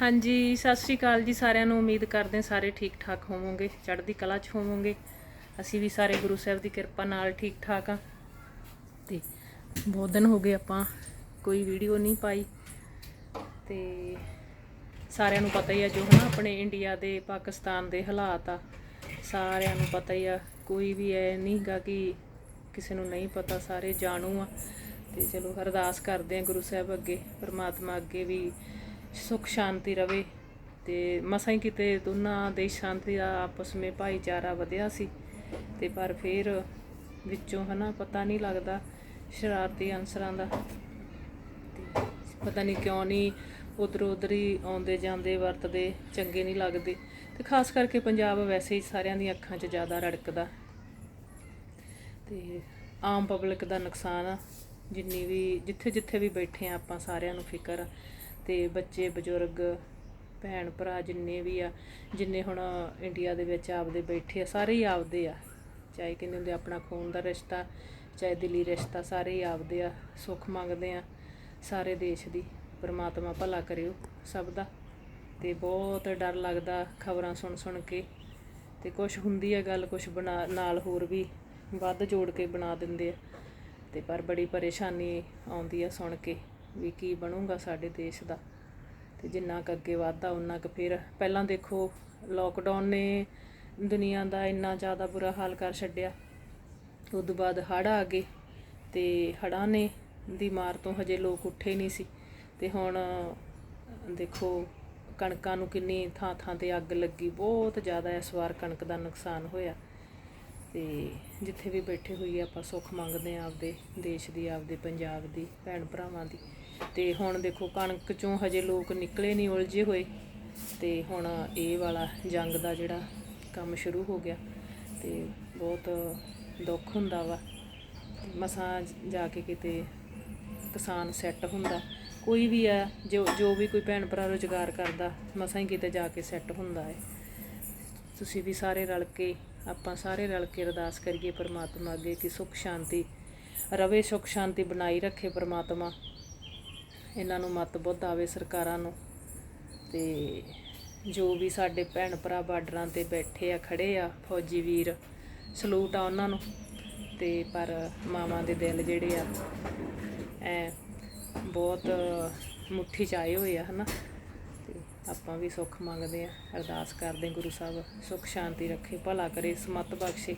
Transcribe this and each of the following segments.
ਹਾਂਜੀ, ਸਤਿ ਸ਼੍ਰੀ ਅਕਾਲ ਜੀ ਸਾਰਿਆਂ ਨੂੰ। ਉਮੀਦ ਕਰਦੇ ਹਾਂ ਸਾਰੇ ਠੀਕ ਠਾਕ ਹੋਵੋਗੇ, ਚੜ੍ਹਦੀ ਕਲਾ 'ਚ ਹੋਵੋਗੇ। ਅਸੀਂ ਵੀ ਸਾਰੇ ਗੁਰੂ ਸਾਹਿਬ ਦੀ ਕਿਰਪਾ ਨਾਲ ਠੀਕ ਠਾਕ ਆ ਤੇ ਬਹੁਤ ਦਿਨ ਹੋ ਗਏ ਆਪਾਂ ਕੋਈ ਵੀਡੀਓ ਨਹੀਂ ਪਾਈ। ਤੇ ਸਾਰਿਆਂ ਨੂੰ ਪਤਾ ਹੀ ਆ ਜੋ ਹਨਾ ਆਪਣੇ ਇੰਡੀਆ ਦੇ, ਪਾਕਿਸਤਾਨ ਦੇ ਹਾਲਾਤ ਆ। ਸਾਰਿਆਂ ਨੂੰ ਪਤਾ ਹੀ ਆ, ਕੋਈ ਵੀ ਐ ਨਹੀਂਗਾ ਕਿ ਕਿਸੇ ਨੂੰ ਨਹੀਂ ਪਤਾ, ਸਾਰੇ ਜਾਣੂ ਆ। ਤੇ ਚਲੋ ਅਰਦਾਸ ਕਰਦੇ ਆ ਗੁਰੂ ਸਾਹਿਬ ਅੱਗੇ, ਪਰਮਾਤਮਾ ਅੱਗੇ ਵੀ ਸੁਖ ਸ਼ਾਂਤੀ ਰਵੇ ਤੇ ਮਸਾਂ ਹੀ ਕਿਤੇ ਦੋਨਾਂ ਦੇਸ਼ ਸ਼ਾਂਤੀ ਦਾ ਆਪਸ ਵਿੱਚ ਭਾਈਚਾਰਾ ਵਧਿਆ ਸੀ ਤੇ ਪਰ ਫਿਰ ਵਿੱਚੋਂ ਹਨਾ ਪਤਾ ਨਹੀਂ ਲੱਗਦਾ ਸ਼ਰਾਰਤੀ ਅਨਸਰਾਂ ਦਾ। ਪਤਾ ਨਹੀਂ ਕਿਉਂ ਨਹੀਂ ਉਧਰ ਉਧਰ ਹੀ ਆਉਂਦੇ ਜਾਂਦੇ, ਵਰਤਦੇ, ਚੰਗੇ ਨਹੀਂ ਲੱਗਦੇ ਤੇ ਖਾਸ ਕਰਕੇ ਪੰਜਾਬ ਵੈਸੇ ਹੀ ਸਾਰਿਆਂ ਦੀਆਂ ਅੱਖਾਂ 'ਚ ਜ਼ਿਆਦਾ ਰੜਕਦਾ। ਤੇ ਆਮ ਪਬਲਿਕ ਦਾ ਨੁਕਸਾਨ ਆ, ਜਿੰਨੀ ਵੀ ਜਿੱਥੇ ਜਿੱਥੇ ਵੀ ਬੈਠੇ ਆ ਆਪਾਂ ਸਾਰਿਆਂ ਨੂੰ ਫਿਕਰ ਆ। ਤੇ ਬੱਚੇ, ਬਜ਼ੁਰਗ, ਭੈਣ ਭਰਾ ਜਿੰਨੇ ਵੀ ਆ, ਜਿੰਨੇ ਹੁਣ ਇੰਡੀਆ ਦੇ ਵਿੱਚ ਆਪਦੇ ਬੈਠੇ ਆ, ਸਾਰੇ ਹੀ ਆਪਦੇ ਆ। ਚਾਹੇ ਕਿੰਨੇ ਹੁੰਦੇ ਆਪਣਾ ਖੂਨ ਦਾ ਰਿਸ਼ਤਾ, ਚਾਹੇ ਦਿਲੀ ਰਿਸ਼ਤਾ, ਸਾਰੇ ਹੀ ਆਪਦੇ ਆ, ਸੁੱਖ ਮੰਗਦੇ ਆ ਸਾਰੇ ਦੇਸ਼ ਦੀ। ਪਰਮਾਤਮਾ ਭਲਾ ਕਰਿਓ ਸਭ ਦਾ। ਤੇ ਬਹੁਤ ਡਰ ਲੱਗਦਾ ਖਬਰਾਂ ਸੁਣ ਸੁਣ ਕੇ। ਤੇ ਕੁਝ ਹੁੰਦੀ ਆ ਗੱਲ ਕੁਝ ਬਣਾ, ਨਾਲ ਹੋਰ ਵੀ ਵੱਧ ਜੋੜ ਕੇ ਬਣਾ ਦਿੰਦੇ ਆ। ਤੇ ਪਰ ਬੜੀ ਪਰੇਸ਼ਾਨੀ ਆਉਂਦੀ ਆ ਸੁਣ ਕੇ। ਵੀ ਕੀ ਬਣੂਗਾ ਸਾਡੇ ਦੇਸ਼ ਦਾ। ਤੇ ਜਿੰਨਾ ਕੁ ਅੱਗੇ ਵਧਦਾ ਉਨਾ ਕੁ ਫਿਰ ਪਹਿਲਾਂ ਦੇਖੋ ਲੋਕਡਾਊਨ ਨੇ ਦੁਨੀਆ ਦਾ ਇੰਨਾ ਜ਼ਿਆਦਾ ਬੁਰਾ ਹਾਲ ਕਰ ਛੱਡਿਆ। ਉਸ ਤੋਂ ਬਾਅਦ ਹੜ੍ਹ ਆ ਗਏ ਤੇ ਹੜ੍ਹਾਂ ਨੇ ਦੀ ਮਾਰ ਤੋਂ ਹਜੇ ਲੋਕ ਉੱਠੇ ਨਹੀਂ ਸੀ। ਤੇ ਹੁਣ ਦੇਖੋ, ਕਣਕਾਂ ਨੂੰ ਕਿੰਨੀ ਥਾਂ ਥਾਂ ਤੇ ਅੱਗ ਲੱਗੀ, ਬਹੁਤ ਜ਼ਿਆਦਾ ਇਸ ਵਾਰ ਕਣਕ ਦਾ ਨੁਕਸਾਨ ਹੋਇਆ। ਤੇ ਜਿੱਥੇ ਵੀ ਬੈਠੇ ਹੋਈਏ, ਆਪਾਂ ਸੁੱਖ ਮੰਗਦੇ ਆ ਆਪਦੇ ਦੇਸ਼ ਦੀ, ਆਪਦੇ ਪੰਜਾਬ ਦੀ ਭੈਣ ਭਰਾਵਾਂ ਦੀ। ਤੇ ਹੁਣ ਦੇਖੋ ਕਣਕ ਚੋਂ ਹਜੇ ਲੋਕ ਨਿਕਲੇ ਨਹੀਂ ਉਲਝੇ ਹੋਏ ਤੇ ਹੁਣ ਇਹ ਵਾਲਾ ਜੰਗ ਦਾ ਜਿਹੜਾ ਕੰਮ ਸ਼ੁਰੂ ਹੋ ਗਿਆ ਤੇ ਬਹੁਤ ਦੁੱਖ ਹੁੰਦਾ ਵਾ। ਮਸਾਂ ਜਾ ਕੇ ਕਿਤੇ ਕਿਸਾਨ ਸੈੱਟ ਹੁੰਦਾ। ਕੋਈ ਵੀ ਆ, ਜੋ ਜੋ ਵੀ ਕੋਈ ਭੈਣ ਭਰਾ ਰੁਜ਼ਗਾਰ ਕਰਦਾ, ਮਸਾਂ ਹੀ ਕਿਤੇ ਜਾ ਕੇ ਸੈੱਟ ਹੁੰਦਾ ਹੈ। ਤੁਸੀਂ ਵੀ ਸਾਰੇ ਰਲ ਕੇ, ਆਪਾਂ ਸਾਰੇ ਰਲ ਕੇ ਅਰਦਾਸ ਕਰੀਏ ਪਰਮਾਤਮਾ ਅੱਗੇ ਕਿ ਸੁਖ ਸ਼ਾਂਤੀ ਰਵੇ ਸੁਖ ਸ਼ਾਂਤੀ ਬਣਾਈ ਰੱਖੇ ਪਰਮਾਤਮਾ। ਇਹਨਾਂ ਨੂੰ ਮਤ ਬੁੱਧ ਆਵੇ ਸਰਕਾਰਾਂ ਨੂੰ। ਤੇ ਜੋ ਵੀ ਸਾਡੇ ਭੈਣ ਭਰਾ ਬਾਰਡਰਾਂ ਤੇ ਬੈਠੇ ਆ, ਖੜੇ ਆ, ਫੌਜੀ ਵੀਰ, ਸਲੂਟ ਆ ਉਹਨਾਂ ਨੂੰ। ਤੇ ਪਰ ਮਾਵਾਂ ਦੇ ਦਿਲ ਜਿਹੜੇ ਆ, ਐ ਬਹੁਤ ਮੁੱਠੀ ਚ ਆਏ ਹੋਏ ਆ, ਹਨਾ। ਤੇ ਆਪਾਂ ਵੀ ਸੁੱਖ ਮੰਗਦੇ ਆ, ਅਰਦਾਸ ਕਰਦੇ ਗੁਰੂ ਸਾਹਿਬ, ਸੁੱਖ ਸ਼ਾਂਤੀ ਰੱਖੇ, ਭਲਾ ਕਰੇ, ਸਮਤ ਬਖਸ਼ੇ।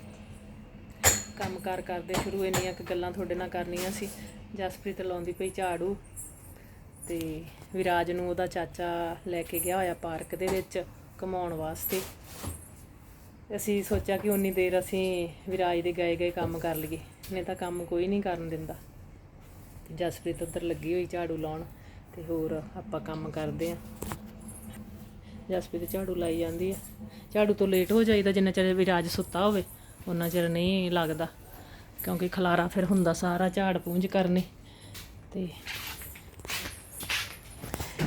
ਕੰਮਕਾਰ ਕਰਦੇ, ਸ਼ੁਰੂ ਇੰਨੀਆਂ ਕੁ ਗੱਲਾਂ ਤੁਹਾਡੇ ਨਾਲ ਕਰਨੀਆਂ ਸੀ। ਜਸਪ੍ਰੀਤ ਲਾਉਂਦੀ ਪਈ ਝਾੜੂ। ਤੇ ਵਿਰਾਜ ਨੂੰ ਉਹਦਾ ਚਾਚਾ ਲੈ ਕੇ ਗਿਆ ਹੋਇਆ ਪਾਰਕ ਦੇ ਵਿੱਚ ਘੁਮਾਉਣ ਵਾਸਤੇ। ਅਸੀਂ ਸੋਚਿਆ ਕਿ ਉਨੀ ਦੇਰ ਅਸੀਂ ਵਿਰਾਜ ਦੇ ਗਏ ਗਏ ਕੰਮ ਕਰ ਲਈਏ। ਨਹੀਂ ਤਾਂ ਕੰਮ ਕੋਈ ਨਹੀਂ ਕਰਨ ਦਿੰਦਾ। ਤੇ ਜਸਪ੍ਰੀਤ ਉੱਧਰ ਲੱਗੀ ਹੋਈ ਝਾੜੂ ਲਾਉਣ ਤੇ ਹੋਰ ਆਪਾਂ ਕੰਮ ਕਰਦੇ ਆ ਜਸਪ੍ਰੀਤ ਝਾੜੂ ਲਾਈ ਜਾਂਦੀ ਆ। ਝਾੜੂ ਤੋਂ ਲੇਟ ਹੋ ਜਾਈਦਾ, ਜਿੰਨਾ ਚਿਰ ਵਿਰਾਜ ਸੁੱਤਾ ਹੋਵੇ ਉਹਨਾਂ ਚਿਰ ਨਹੀਂ ਲੱਗਦਾ। ਕਿਉਂਕਿ ਖਲਾਰਾ ਫਿਰ ਹੁੰਦਾ ਸਾਰਾ ਝਾੜ ਪੂੰਝ ਕਰਨੇ। ਤੇ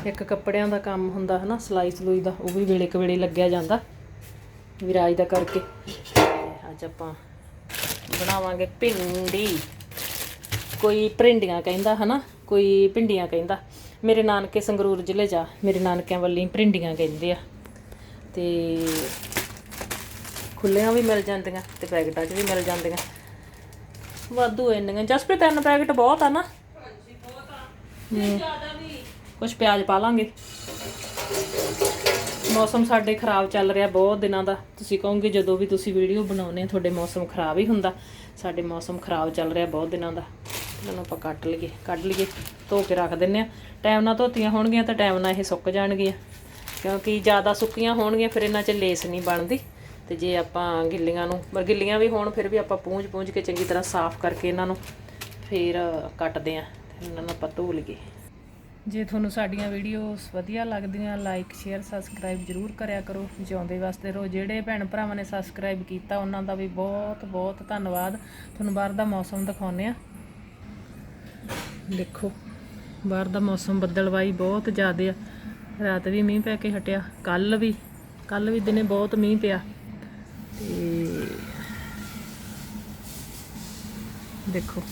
ਇੱਕ ਕੱਪੜਿਆਂ ਦਾ ਕੰਮ ਹੁੰਦਾ ਹਨਾ ਸਲਾਈ ਸਲੂਈ ਦਾ ਉਹ ਵੀ ਵੇਲੇ ਕਵੇਲੇ ਲੱਗਿਆ ਜਾਂਦਾ ਵਿਰਾਜ ਦਾ ਕਰਕੇ। ਅੱਜ ਆਪਾਂ ਬਣਾਵਾਂਗੇ ਭਿੰਡੀ। ਕੋਈ ਭਿੰਡੀਆਂ ਕਹਿੰਦਾ ਹਨਾ ਕੋਈ ਭਿੰਡੀਆਂ ਕਹਿੰਦਾ। ਮੇਰੇ ਨਾਨਕੇ ਸੰਗਰੂਰ ਜ਼ਿਲ੍ਹੇ ਜਾ ਮੇਰੇ ਨਾਨਕਿਆਂ ਵੱਲੀ ਭਿੰਡੀਆਂ ਕਹਿੰਦੇ ਆ। ਤੇ ਖੁੱਲੀਆਂ ਵੀ ਮਿਲ ਜਾਂਦੀਆਂ ਤੇ ਪੈਕਟਾਂ 'ਚ ਵੀ ਮਿਲ ਜਾਂਦੀਆਂ। ਵਾਧੂ ਇੰਨੀਆਂ। ਜਸਪ੍ਰੀਤ ਤਿੰਨ ਪੈਕਟ ਬਹੁਤ ਆ ਨਾ? ਹਾਂਜੀ ਬਹੁਤ ਆ। ਜ਼ਿਆਦਾ ਵੀ ਕੁਝ ਪਿਆਜ਼ ਪਾ ਲਾਂਗੇ। ਮੌਸਮ ਸਾਡੇ ਖਰਾਬ ਚੱਲ ਰਿਹਾ ਬਹੁਤ ਦਿਨਾਂ ਦਾ। ਤੁਸੀਂ ਕਹੋਗੇ ਜਦੋਂ ਵੀ ਤੁਸੀਂ ਵੀਡੀਓ ਬਣਾਉਨੇ ਆ ਤੁਹਾਡੇ ਮੌਸਮ ਖਰਾਬ ਹੀ ਹੁੰਦਾ। ਸਾਡੇ ਮੌਸਮ ਖਰਾਬ ਚੱਲ ਰਿਹਾ ਬਹੁਤ ਦਿਨਾਂ ਦਾ। ਇਹਨਾਂ ਨੂੰ ਆਪਾਂ ਕੱਟ ਲਈਏ, ਕੱਢ ਲਈਏ, ਧੋ ਕੇ ਰੱਖ ਦਿੰਨੇ ਆ ਟਾਈਮ ਨਾਲ ਧੋਤੀਆਂ ਹੋਣਗੀਆਂ ਤਾਂ ਟਾਈਮ ਨਾਲ ਇਹ ਸੁੱਕ ਜਾਣਗੀਆਂ। ਕਿਉਂਕਿ ਜ਼ਿਆਦਾ ਸੁੱਕੀਆਂ ਹੋਣਗੀਆਂ, ਫਿਰ ਇਹਨਾਂ 'ਚ ਲੇਸ ਨਹੀਂ ਬਣਦੀ। ਤੇ ਜੇ ਆਪਾਂ ਗਿੱਲੀਆਂ ਨੂੰ, ਪਰ ਗਿੱਲੀਆਂ ਵੀ ਹੋਣ, ਫਿਰ ਵੀ ਆਪਾਂ ਪੂੰਝ ਪੂੰਝ ਕੇ ਚੰਗੀ ਤਰ੍ਹਾਂ ਸਾਫ਼ ਕਰਕੇ ਇਹਨਾਂ ਨੂੰ ਫਿਰ ਕੱਟਦੇ ਆ ਇਹਨਾਂ ਨੂੰ ਆਪਾਂ ਧੋ ਲਈਏ। ਜੇ ਤੁਹਾਨੂੰ ਸਾਡੀਆਂ ਵੀਡੀਓਜ਼ ਵਧੀਆ ਲੱਗਦੀਆਂ ਲਾਈਕ ਸ਼ੇਅਰ ਸਬਸਕ੍ਰਾਈਬ ਜਰੂਰ ਕਰਿਆ ਕਰੋ। ਜਿਉਂਦੇ ਵਾਸਤੇ ਰਹੋ। ਜਿਹੜੇ ਭੈਣ ਭਰਾਵਾਂ ਨੇ ਸਬਸਕ੍ਰਾਈਬ ਕੀਤਾ, ਉਹਨਾਂ ਦਾ ਵੀ ਬਹੁਤ ਬਹੁਤ ਧੰਨਵਾਦ। ਤੁਹਾਨੂੰ ਬਾਹਰ ਦਾ ਮੌਸਮ ਦਿਖਾਉਂਦੇ ਆ ਦੇਖੋ, ਬਾਹਰ ਦਾ ਮੌਸਮ ਬੱਦਲਵਾਈ ਬਹੁਤ ਜ਼ਿਆਦਾ ਆ। ਰਾਤ ਵੀ ਮੀਂਹ ਪੈ ਕੇ ਹਟਿਆ ਕੱਲ ਵੀ ਕੱਲ ਵੀ ਦਿਨੇ ਬਹੁਤ ਮੀਂਹ ਪਿਆ। ਤੇ ਦੇਖੋ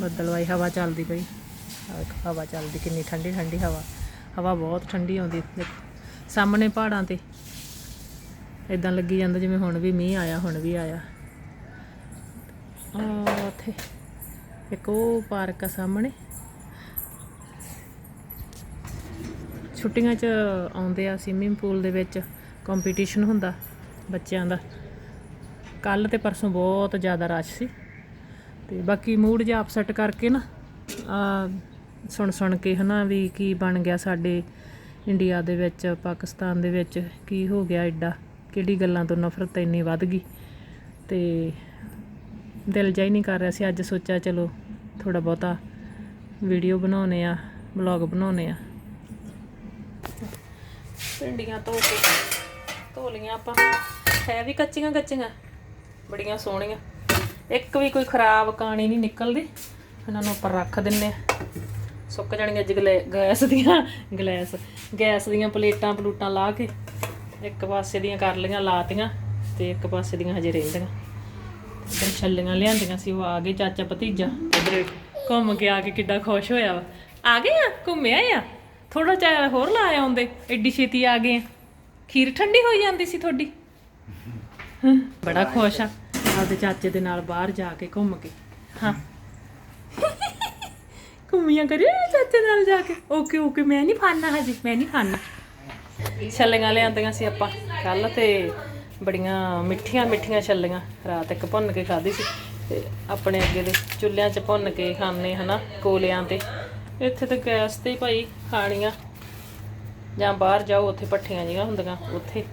ਬੱਦਲਵਾਈ ਹਵਾ ਚੱਲਦੀ ਪਈ। ਆਹ ਹਵਾ ਚੱਲਦੀ, ਕਿੰਨੀ ਠੰਡੀ ਠੰਡੀ ਹਵਾ। ਹਵਾ ਬਹੁਤ ਠੰਡੀ ਆਉਂਦੀ। ਸਾਹਮਣੇ ਪਹਾੜਾਂ ਤੇ। ਇਦਾਂ ਲੱਗੀ ਜਾਂਦਾ ਜਿਵੇਂ ਹੁਣ ਵੀ ਮੀਂਹ ਆਇਆ, ਹੁਣ ਵੀ ਆਇਆ। ਆ ਉੱਥੇ। ਇੱਕ ਉਹ ਪਾਰਕ ਆ ਸਾਹਮਣੇ। ਛੁੱਟੀਆਂ 'ਚ ਆਉਂਦੇ ਆ ਸਵਿਮਿੰਗ ਪੂਲ ਦੇ ਵਿੱਚ। ਕੰਪੀਟੀਸ਼ਨ ਹੁੰਦਾ ਬੱਚਿਆਂ ਦਾ। ਕੱਲ ਤੇ ਪਰਸੋਂ ਬਹੁਤ ਜ਼ਿਆਦਾ ਰਸ਼ ਸੀ। ਤੇ ਬਾਕੀ ਮੂਡ ਜਿਹਾ ਅਪਸੈਟ ਕਰਕੇ ਨਾ ਆ ਸੁਣ ਸੁਣ ਕੇ ਹਨਾ ਵੀ ਕੀ ਬਣ ਗਿਆ ਸਾਡੇ ਇੰਡੀਆ ਦੇ ਵਿੱਚ, ਪਾਕਿਸਤਾਨ ਦੇ ਵਿੱਚ, ਕੀ ਹੋ ਗਿਆ ਐਡਾ ਕਿਹੜੀ ਗੱਲਾਂ ਤੋਂ ਨਫ਼ਰਤ ਇੰਨੀ ਵੱਧ ਗਈ। ਤੇ ਦਿਲ ਜਾਈ ਨਹੀਂ ਕਰ ਰਿਹਾ ਸੀ, ਅੱਜ ਸੋਚਿਆ ਚਲੋ ਥੋੜਾ ਬਹੁਤਾ ਵੀਡੀਓ ਬਣਾਉਨੇ ਆ ਵਲੌਗ ਬਣਾਉਨੇ ਆ ਭਿੰਡੀਆਂ ਧੋ ਕੇ ਧੋ ਲੀਆਂ ਆਪਾਂ। ਹੈ ਵੀ ਕੱਚੀਆਂ ਕੱਚੀਆਂ, ਬੜੀਆਂ ਸੋਹਣੀਆਂ। ਇੱਕ ਵੀ ਕੋਈ ਖਰਾਬ ਕਾਣੀ ਨਹੀਂ ਨਿਕਲਦੀ, ਇਹਨਾਂ ਨੂੰ ਉੱਪਰ ਰੱਖ ਦਿੰਨੇ ਆ ਸੁੱਕ ਜਾਣਗੀਆਂ ਅੱਜ ਗੈਸ ਦੀਆਂ ਗੈਸ ਗੈਸ ਦੀਆਂ ਪਲੇਟਾਂ ਪਲੂਟਾਂ ਲਾ ਕੇ ਇੱਕ ਪਾਸੇ ਦੀਆਂ ਕਰ ਲਈਆਂ ਲਾਤੀਆਂ ਤੇ ਇੱਕ ਪਾਸੇ ਦੀਆਂ ਹਜੇ ਰਹਿੰਦੀਆਂ ਇਧਰ ਛੱਲੀਆਂ ਲਿਆਂਦੀਆਂ ਸੀ ਉਹ ਆ ਗਏ ਚਾਚਾ ਭਤੀਜਾ। ਇਧਰ ਘੁੰਮ ਕੇ ਆ ਕੇ ਕਿੱਡਾ ਖੁਸ਼ ਹੋਇਆ ਵਾ। ਆ ਗਏ ਆ? ਘੁੰਮਿਆ ਆ? ਥੋੜਾ ਚਿਰ ਹੋਰ ਲਾ ਆਉਂਦੇ ਐਡੀ ਛੇਤੀ ਆ ਗਏ ਆ। ਖੀਰ ਠੰਡੀ ਹੋਈ ਜਾਂਦੀ ਸੀ ਤੁਹਾਡੀ? ਬੜਾ ਖੁਸ਼ ਆ। ਆਪਦੇ ਚਾਚੇ ਦੇ ਨਾਲ ਬਾਹਰ ਜਾ ਕੇ ਘੁੰਮ ਕੇ। ਹਾਂ। ਘੁੰਮੀਆਂ ਕਰਿਓ ਚਾਚੇ ਨਾਲ ਜਾ ਕੇ? ਓਕੇ ਓਕੇ, ਮੈਂ ਨਹੀਂ ਖਾਣਾ ਹਜੇ, ਮੈਂ ਨਹੀਂ ਖਾਣਾ ਛੱਲੀਆਂ ਲਿਆਂਦੀਆਂ ਸੀ ਆਪਾਂ ਕੱਲ ਤੇ ਬੜੀਆਂ ਮਿੱਠੀਆਂ ਮਿੱਠੀਆਂ ਛੱਲੀਆਂ। ਰਾਤ ਇੱਕ ਭੁੰਨ ਕੇ ਖਾਧੀ ਸੀ ਤੇ ਆਪਣੇ ਅੱਗੇ ਦੇ ਚੁੱਲ੍ਹਿਆਂ 'ਚ ਭੁੰਨ ਕੇ ਖਾਣੇ ਹਨਾ, ਕੋਲਿਆਂ ਤੇ। ਇੱਥੇ ਤਾਂ ਗੈਸ ਤੇ ਭਾਈ ਖਾਣੀਆਂ। ਜਾਂ ਬਾਹਰ ਜਾਓ, ਉੱਥੇ ਪੱਠੀਆਂ ਜਿਹੀਆਂ ਹੁੰਦੀਆਂ, ਉੱਥੇ।